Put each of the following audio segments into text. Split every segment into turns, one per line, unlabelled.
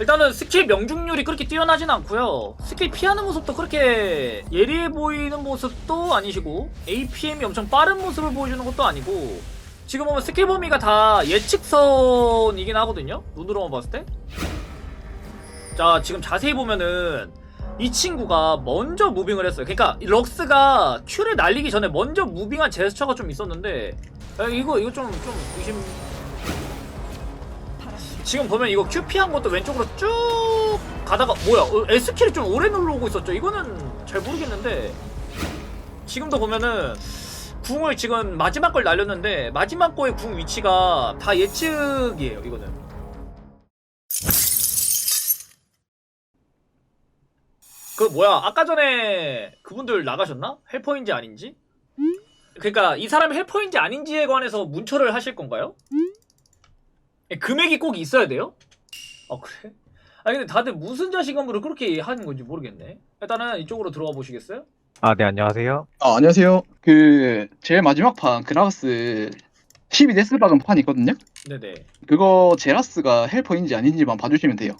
일단은 스킬 명중률이 그렇게 뛰어나진 않고요. 스킬 피하는 모습도 그렇게 예리해 보이는 모습도 아니시고 APM이 엄청 빠른 모습을 보여주는 것도 아니고 지금 보면 스킬 범위가 다 예측선이긴 하거든요. 눈으로만 봤을 때. 자 지금 자세히 보면은 이 친구가 먼저 무빙을 했어요. 그러니까 이 럭스가 Q를 날리기 전에 먼저 무빙한 제스처가 좀 있었는데 야, 이거 이거 좀 좀 의심. 지금 보면 이거 Q 피한 것도 왼쪽으로 쭉 가다가 뭐야 어, S키를 좀 오래 누르고 있었죠. 이거는 잘 모르겠는데 지금도 보면은 궁을 지금 마지막 걸 날렸는데 마지막 거의 궁 위치가 다 예측이에요. 이거는. 그 뭐야 아까 전에 그분들 나가셨나? 헬퍼인지 아닌지? 그러니까 이 사람이 헬퍼인지 아닌지에 관해서 문처를 하실 건가요? 예, 금액이 꼭 있어야 돼요? 아 그래? 아니 근데 다들 무슨 자신감으로 그렇게 하는 건지 모르겠네 일단은 이쪽으로 들어와 보시겠어요?
아, 네, 안녕하세요.
아, 안녕하세요. 그 제일 마지막 판 그라가스 12데스 박은 판이 있거든요.
네네
그거 제라스가 헬퍼인지 아닌지만 봐주시면 돼요.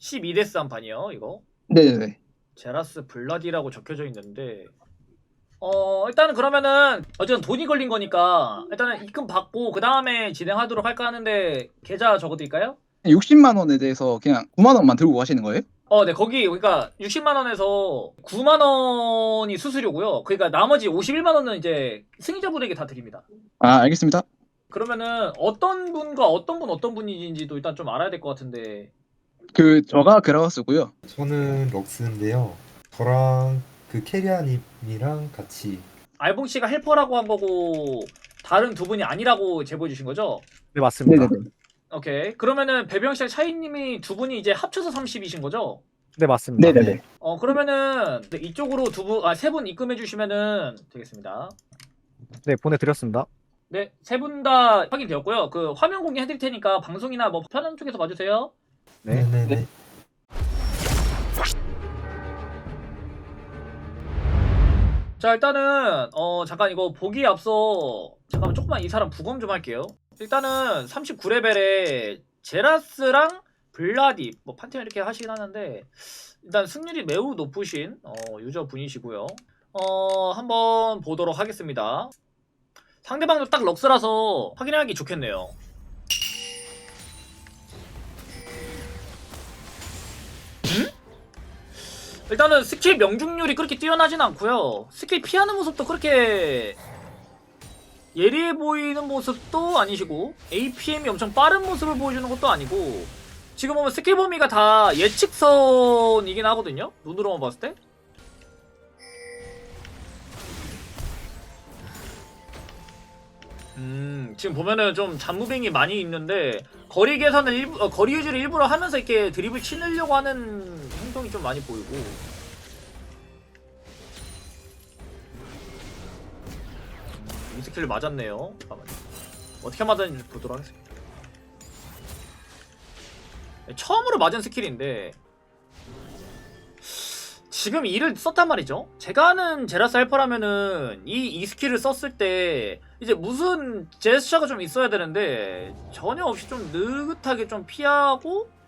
12데스 한 판이요 이거
네네네.
제라스 블라디라고 적혀져 있는데 어 일단은 그러면은 어쨌든 돈이 걸린 거니까 일단은 입금 받고 그 다음에 진행하도록 할까 하는데 계좌 적어드릴까요?
60만 원에 대해서 그냥 9만 원만 들고 가시는 거예요?
어, 네, 거기, 그러니까 60만 원에서 9만 원이 수수료고요. 그러니까 나머지 51만 원은 이제 승리자분에게 다 드립니다.
아, 알겠습니다.
그러면은 어떤 분과 어떤 분 어떤 분인지도 일단 좀 알아야 될 것 같은데.
그 저가 그라가스고요.
저는 럭스인데요. 저랑 그 캐리아님이랑 같이
알봉 씨가 헬퍼라고 한 거고 다른 두 분이 아니라고 제보해 주신 거죠?
네, 맞습니다.
네네네.
오케이. 그러면은 배병 씨랑 차이님이 두 분이 이제 합쳐서 30이신 거죠?
네, 맞습니다.
네네네.
어, 그러면은 이쪽으로 두 분, 아, 세 분 입금해 주시면은 되겠습니다.
네, 보내드렸습니다.
네, 세 분 다 확인되었고요. 그 화면 공개해 드릴 테니까 방송이나 뭐 편한 쪽에서 봐주세요.
네.
네네네.
자, 일단은 어 잠깐 이거 보기에 앞서 잠깐만 조금만 이 사람 부검 좀 할게요. 일단은 39레벨에 제라스랑 블라디 뭐 판테온 이렇게 하시긴 하는데 일단 승률이 매우 높으신 어, 유저 분이시고요. 어 한번 보도록 하겠습니다. 상대방도 딱 럭스라서 확인하기 좋겠네요. 일단은 스킬 명중률이 그렇게 뛰어나진 않고요. 스킬 피하는 모습도 그렇게 예리해 보이는 모습도 아니시고 APM이 엄청 빠른 모습을 보여주는 것도 아니고 지금 보면 스킬 범위가 다 예측선이긴 하거든요. 눈으로만 봤을 때. 음, 지금 보면은 좀 잔무빙이 많이 있는데 거리 계산을 일부, 어, 거리 유지를 일부러 하면서 이렇게 드립을 치려고 하는 행동이 좀 많이 보이고 음, 이 스킬 맞았네요. 잠깐만요. 어떻게 맞았는지 보도록 하겠습니다. 네, 처음으로 맞은 스킬인데 지금 이를 썼단 말이죠. 제가 아는 제라스 헬퍼라면은 이, 이 스킬을 썼을 때 이제 무슨 제스처가 좀 있어야 되는데 전혀 없이 좀 느긋하게 좀 피하고 음,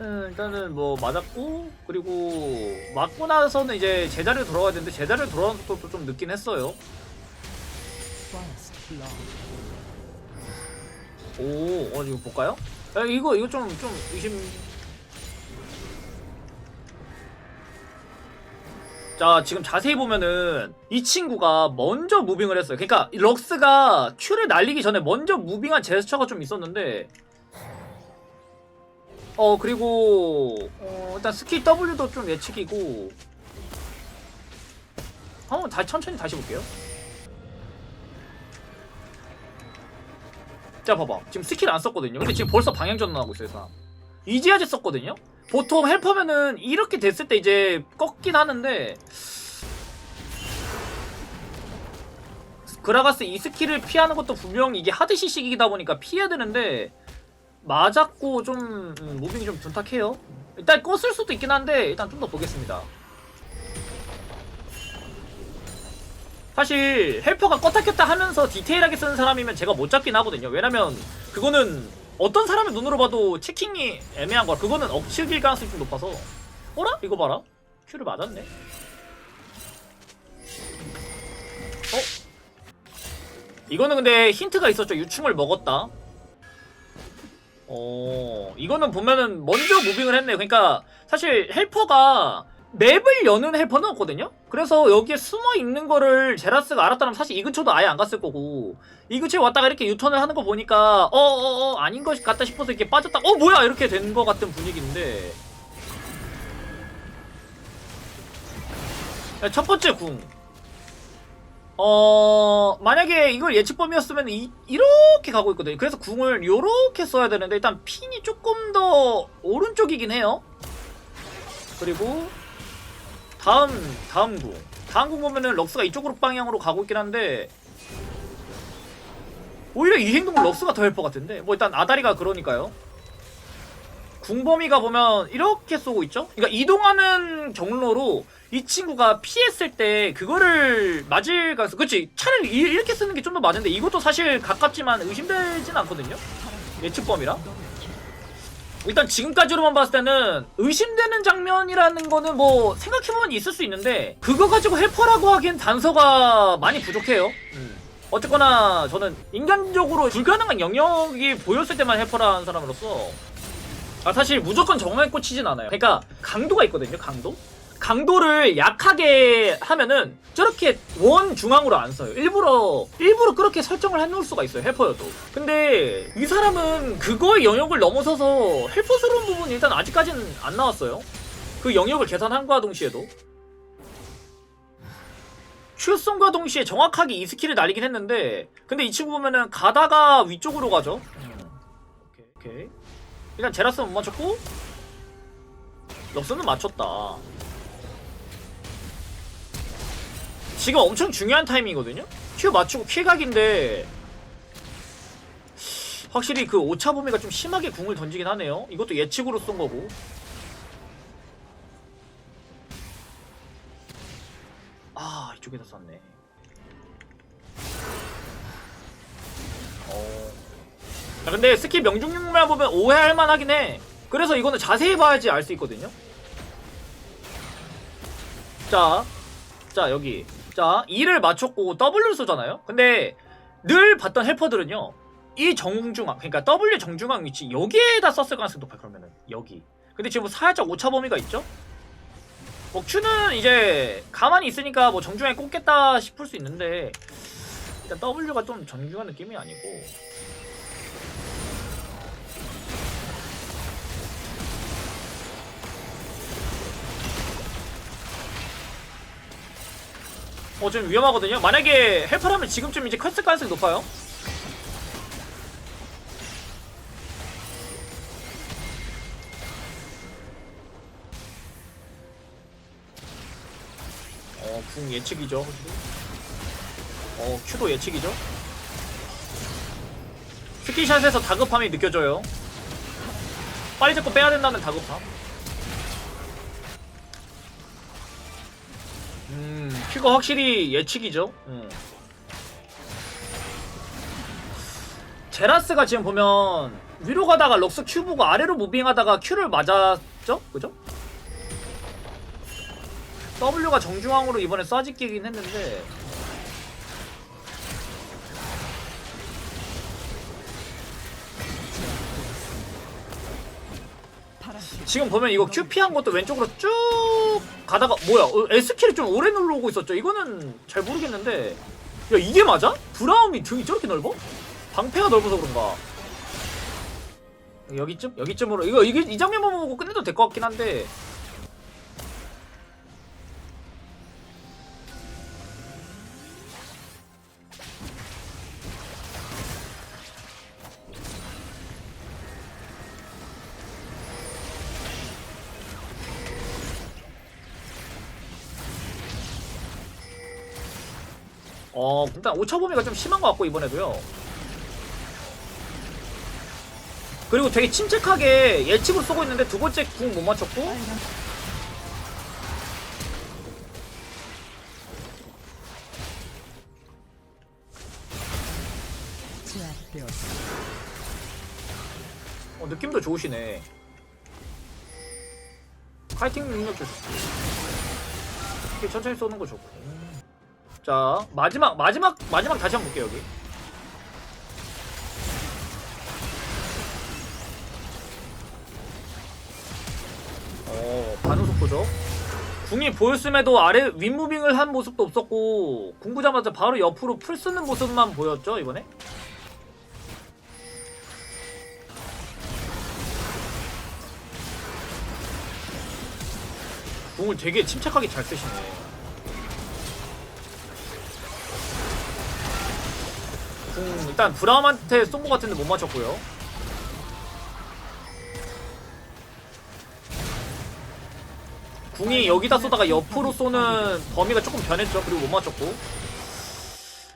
일단은 뭐 맞았고 그리고 맞고 나서는 이제 제자리로 돌아가야 되는데 제자리로 돌아가는 것도 좀 늦긴 했어요. 오, 어, 이거 볼까요? 야, 이거 이거 좀 좀 의심. 자, 지금 자세히 보면은 이 친구가 먼저 무빙을 했어요. 그러니까 이 럭스가 Q를 날리기 전에 먼저 무빙한 제스처가 좀 있었는데 어, 그리고 어, 일단 스킬 W도 좀 예측이고. 한번 다시 천천히 다시 볼게요. 자 봐봐. 지금 스킬 안 썼거든요. 근데 지금 벌써 방향 전환하고 있어요 사람. 이지아제 썼거든요? 보통 헬퍼면은 이렇게 됐을 때 이제 꺾긴 하는데 그라가스 이 스킬을 피하는 것도 분명 이게 하드 시식이다 보니까 피해야 되는데 맞았고 좀 음, 무빙이 좀 둔탁해요. 일단 껐을 수도 있긴 한데 일단 좀 더 보겠습니다. 사실 헬퍼가 껐다 켰다 하면서 디테일하게 쓰는 사람이면 제가 못 잡긴 하거든요. 왜냐면 그거는 어떤 사람의 눈으로 봐도 체킹이 애매한 거라 그거는 억측일 가능성이 좀 높아서. 어라? 이거 봐라. 큐를 맞았네. 어? 이거는 근데 힌트가 있었죠. 유충을 먹었다 어 이거는 보면은 먼저 무빙을 했네요. 그러니까 사실 헬퍼가 맵을 여는 헬퍼는 없거든요? 그래서 여기에 숨어 있는 거를 제라스가 알았다면 사실 이 근처도 아예 안 갔을 거고 이 근처에 왔다가 이렇게 유턴을 하는 거 보니까 어어어 아닌 것 같다 싶어서 이렇게 빠졌다. 어 뭐야! 이렇게 된거 같은 분위기인데. 자, 첫 번째 궁 어, 만약에 이걸 예측범이었으면 이, 이렇게 가고 있거든요. 그래서 궁을 요렇게 써야 되는데 일단 핀이 조금 더 오른쪽이긴 해요. 그리고 다음 다음 궁. 다음 궁 보면은 럭스가 이쪽으로 방향으로 가고 있긴 한데 오히려 이 행동은 럭스가 더 헬퍼 같은데 뭐 일단 아다리가 그러니까요. 궁범이가 보면 이렇게 쏘고 있죠? 그러니까 이동하는 경로로 이 친구가 피했을 때 그거를 맞을 가능성 그치 차라리 이- 이렇게 쓰는 게 좀 더 맞는데 이것도 사실 가깝지만 의심되진 않거든요 예측범이라 일단 지금까지로만 봤을 때는 의심되는 장면이라는 거는 뭐 생각해보면 있을 수 있는데 그거 가지고 헬퍼라고 하기엔 단서가 많이 부족해요 음. 어쨌거나 저는 인간적으로 불가능한 영역이 보였을 때만 헬퍼라는 사람으로서 아 사실 무조건 정말 꽂히진 않아요 그러니까 강도가 있거든요 강도 강도를 약하게 하면은 저렇게 원 중앙으로 안 써요. 일부러 일부러 그렇게 설정을 해놓을 수가 있어요. 헬퍼여도. 근데 이 사람은 그거의 영역을 넘어서서 헬퍼스러운 부분이 일단 아직까지는 안 나왔어요. 그 영역을 계산한과 동시에도 큐성과 동시에 정확하게 이 스킬을 날리긴 했는데 근데 이 친구 보면은 가다가 위쪽으로 가죠. 음. 오케이, 오케이. 일단 제라스 못 맞췄고 럭스는 맞췄다. 지금 엄청 중요한 타이밍이거든요? 큐 맞추고 킬각인데 확실히 그 오차 범위가 좀 심하게 궁을 던지긴 하네요. 이것도 예측으로 쏜 거고. 아 이쪽에다 쐈네. 야, 근데 스킬 명중률만 보면 오해할 만하긴 해. 그래서 이거는 자세히 봐야지 알 수 있거든요. 자, 자 여기. 자 2를 맞췄고 W를 쏘잖아요? 근데 늘 봤던 헬퍼들은요 이 정중앙 그러니까 W 정중앙 위치 여기에다 썼을 가능성이 높아요 그러면은. 여기. 근데 지금 살짝 오차 범위가 있죠? 뭐 Q는 이제 가만히 있으니까 뭐 정중앙에 꽂겠다 싶을 수 있는데 일단 W가 좀 정중한 느낌이 아니고 어, 좀 위험하거든요. 만약에 헬퍼라면 지금쯤 이제 컸을 가능성이 높아요. 어, 궁 예측이죠. 어, 큐도 예측이죠. 스키샷에서 다급함이 느껴져요. 빨리 잡고 빼야 된다는 다급함. 음, 큐가 확실히 예측이죠. 음. 제라스가 지금 보면 위로 가다가 럭스 큐 보고 아래로 무빙하다가 큐를 맞았죠? 그죠? W가 정중앙으로 이번에 쏴짓기긴 했는데 지금 보면 이거 Q 피한 것도 왼쪽으로 쭉 가다가 뭐야 어, S키를 좀 오래 누르고 있었죠 이거는 잘 모르겠는데 야 이게 맞아? 브라움이 등이 저렇게 넓어? 방패가 넓어서 그런가 여기쯤? 여기쯤으로 이거 이게 이 장면만 보고 끝내도 될 것 같긴 한데 어 일단 오차 범위가 좀 심한 것 같고 이번에도요 그리고 되게 침착하게 예측으로 쏘고 있는데 두 번째 궁 못 맞췄고 어, 느낌도 좋으시네. 파이팅 능력도 좋고. 천천히 쏘는 거 좋고. 자, 마지막, 마지막, 마지막 다시 한번 볼게요, 여기. 어, 반응 속도죠. 궁이 보였음에도 아래 윗무빙을 한 모습도 없었고 궁 구자마자 바로 옆으로 풀 쓰는 모습만 보였죠 이번에 궁을 되게 침착하게 잘 쓰시네 궁 일단 브라움한테 쏜 것 같은데 못 맞췄고요 궁이 여기다 쏘다가 옆으로 쏘는 범위가 조금 변했죠. 그리고 못 맞췄고.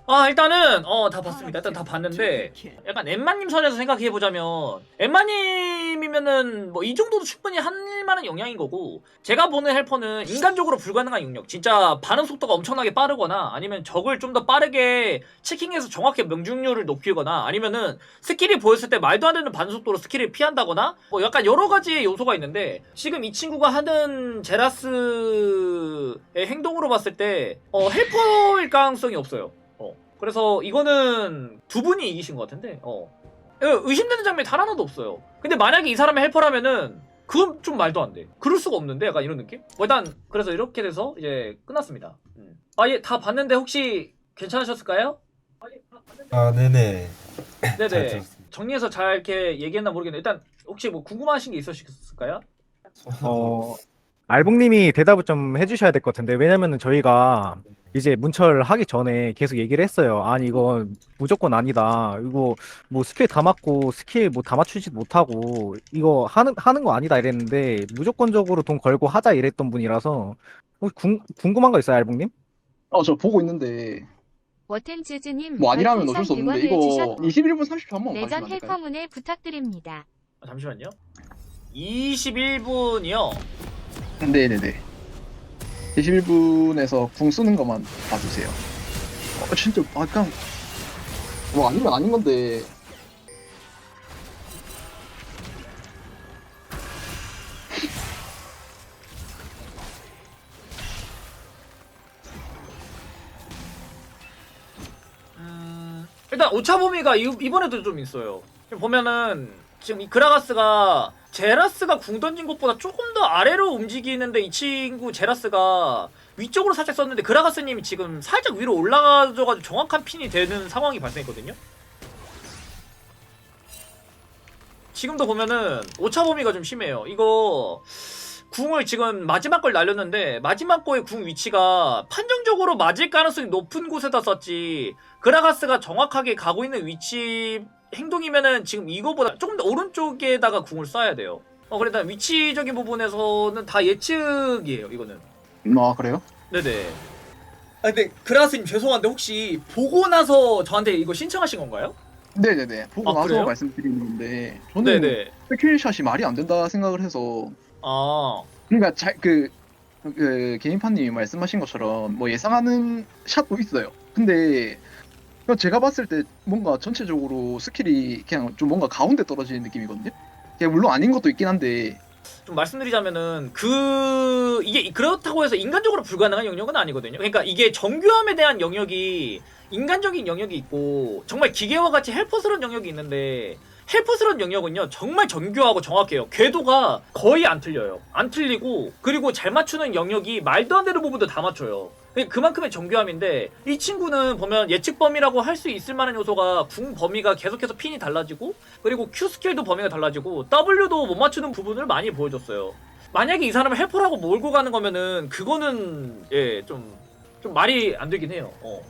아 일단은 어 다 봤습니다. 일단 다 봤는데 약간 엠마님 선에서 생각해 보자면 엠마님 이면은 뭐 이 정도도 충분히 할 만한 영향인 거고 제가 보는 헬퍼는 인간적으로 불가능한 영역. 진짜 반응 속도가 엄청나게 빠르거나 아니면 적을 좀 더 빠르게 체킹해서 정확히 명중률을 높이거나 아니면은 스킬이 보였을 때 말도 안 되는 반응 속도로 스킬을 피한다거나 뭐 약간 여러 가지 요소가 있는데 지금 이 친구가 하는 제라스의 행동으로 봤을 때 어, 헬퍼일 가능성이 없어요. 어. 그래서 이거는 두 분이 이기신 것 같은데 어. 예, 의심되는 장면이 단 하나도 없어요. 근데 만약에 이 사람이 헬퍼라면은 그건 좀 말도 안 돼. 그럴 수가 없는데 약간 이런 느낌? 뭐 일단 그래서 이렇게 돼서 이제 끝났습니다. 음. 아 예 다 봤는데 혹시 괜찮으셨을까요?
아 네네. 잘
네네. 정리해서 잘 이렇게 얘기했나 모르겠는데 일단 혹시 뭐 궁금하신 게 있으실까요?
어, 알봉님이 대답을 좀 해주셔야 될 것 같은데, 왜냐면은 저희가 이제 문철 하기 전에 계속 얘기를 했어요. 아니, 이거 무조건 아니다. 이거 뭐 스킬 다 맞고 스킬 뭐 다 맞추지 못하고, 이거 하는, 하는 거 아니다 이랬는데, 무조건적으로 돈 걸고 하자 이랬던 분이라서, 혹시 궁, 궁금한 거 있어요, 알봉님?
어 저 보고 있는데
워텐즈즈님
뭐 아니라면 어쩔 수 없는데
100원을
이거
주셨고
21분 30초 한번 될까요?
헬퍼문을 부탁드립니다.
아, 잠시만요. 21분이요.
네네네. 21분에서 궁 쓰는 것만 봐주세요. 어 진짜 아 그냥 뭐 아니면 아닌 건데.
음, 일단 오차 범위가 이, 이번에도 좀 있어요. 보면은 지금 이 그라가스가 제라스가 궁 던진 것보다 조금 더 아래로 움직이는데 이 친구 제라스가 위쪽으로 살짝 썼는데 그라가스님이 지금 살짝 위로 올라가져가지고 정확한 핀이 되는 상황이 발생했거든요. 지금도 보면은 오차 범위가 좀 심해요. 이거 궁을 지금 마지막 걸 날렸는데 마지막 거의 궁 위치가 판정적으로 맞을 가능성이 높은 곳에다 썼지 그라가스가 정확하게 가고 있는 위치 행동이면은 지금 이거보다 조금 더 오른쪽에다가 궁을 쏴야 돼요. 어, 그래, 일단 위치적인 부분에서는 다 예측이에요, 이거는.
아 그래요?
네네. 아, 근데 그라스님 죄송한데 혹시 보고 나서 저한테 이거 신청하신 건가요?
네네네 보고
아,
나서
그래요?
말씀드리는 건데 저는
네네.
스킬샷이 말이 안 된다 생각을 해서
아,
그러니까 잘그 그 개인파님이 말씀하신 것처럼 뭐 예상하는 샷도 있어요. 근데 그냥 제가 봤을 때 뭔가 전체적으로 스킬이 그냥 좀 뭔가 가운데 떨어지는 느낌이거든요. 그냥 물론 아닌 것도 있긴 한데
좀 말씀드리자면은 그 이게 그렇다고 해서 인간적으로 불가능한 영역은 아니거든요. 그러니까 이게 정교함에 대한 영역이 인간적인 영역이 있고 정말 기계와 같이 헬퍼스러운 영역이 있는데 헬퍼스러운 영역은요 정말 정교하고 정확해요. 궤도가 거의 안 틀려요. 안 틀리고 그리고 잘 맞추는 영역이 말도 안 되는 부분도 다 맞춰요. 그게 그만큼의 정교함인데 이 친구는 보면 예측 범위라고 할 수 있을 만한 요소가 궁 범위가 계속해서 핀이 달라지고 그리고 Q 스킬도 범위가 달라지고 W도 못 맞추는 부분을 많이 보여줬어요. 만약에 이 사람을 헬퍼라고 몰고 가는 거면은 그거는 예좀좀 말이 안 되긴 해요. 어.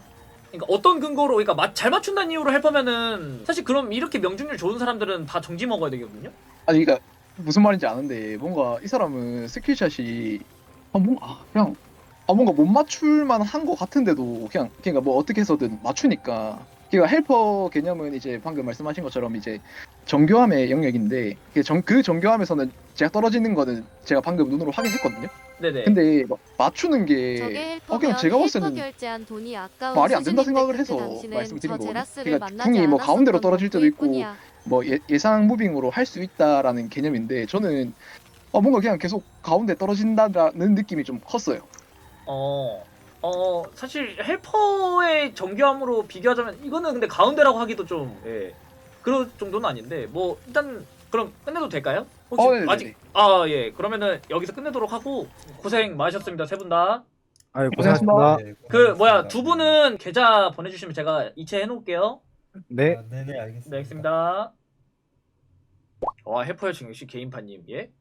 그러니까 어떤 근거로 그러니까 마- 잘 맞춘다는 이유로 헬퍼면은 사실 그럼 이렇게 명중률 좋은 사람들은 다 정지 먹어야 되거든요.
아니 그러니까 무슨 말인지 아는데 뭔가 이 사람은 스킬샷이 아 뭔가 아, 그냥 아 뭔가 못 맞출 만 한 것 같은데도 그냥 그러니까 뭐 어떻게 해서든 맞추니까 그러니까 헬퍼 개념은 이제 방금 말씀하신 것처럼 이제 정교함의 영역인데 그, 정, 그 정교함에서는 제가 떨어지는 거는 제가 방금 눈으로 확인했거든요.
네네.
근데 막 맞추는 게
저게
어,
헬퍼면
그냥 제가 봤을
헬퍼
때는
결제한 돈이 아까운
말이 안 된다 생각을
그때
해서
당신은
말씀드린
저
거거든요.
제라스를
그러니까
만나지
궁이 뭐 가운데로 떨어질 때도 있고
뿐이야.
뭐 예, 예상 무빙으로 할 수 있다라는 개념인데 저는 어, 뭔가 그냥 계속 가운데 떨어진다라는 느낌이 좀 컸어요.
어, 어, 사실 헬퍼의 정교함으로 비교하자면 이거는 근데 가운데라고 하기도 좀, 예, 그럴 정도는 아닌데, 뭐, 일단, 그럼 끝내도 될까요? 혹시
어, 네네네.
아직, 아, 예, 그러면은 여기서 끝내도록 하고, 고생 많으셨습니다, 세 분 다.
아유
고생하셨습니다.
고생하셨습니다.
네,
그, 뭐야, 두 분은 계좌 보내주시면 제가 이체 해 놓을게요.
네.
아, 네네 알겠습니다.
네, 알겠습니다. 와, 헬퍼의 역시 개인파님, 예?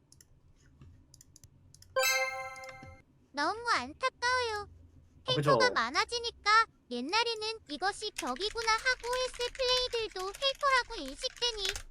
너무 안타까워요.
아, 그죠.
헬퍼가 많아지니까 옛날에는 이것이 벽이구나 하고 했을 플레이들도 헬퍼라고 인식되니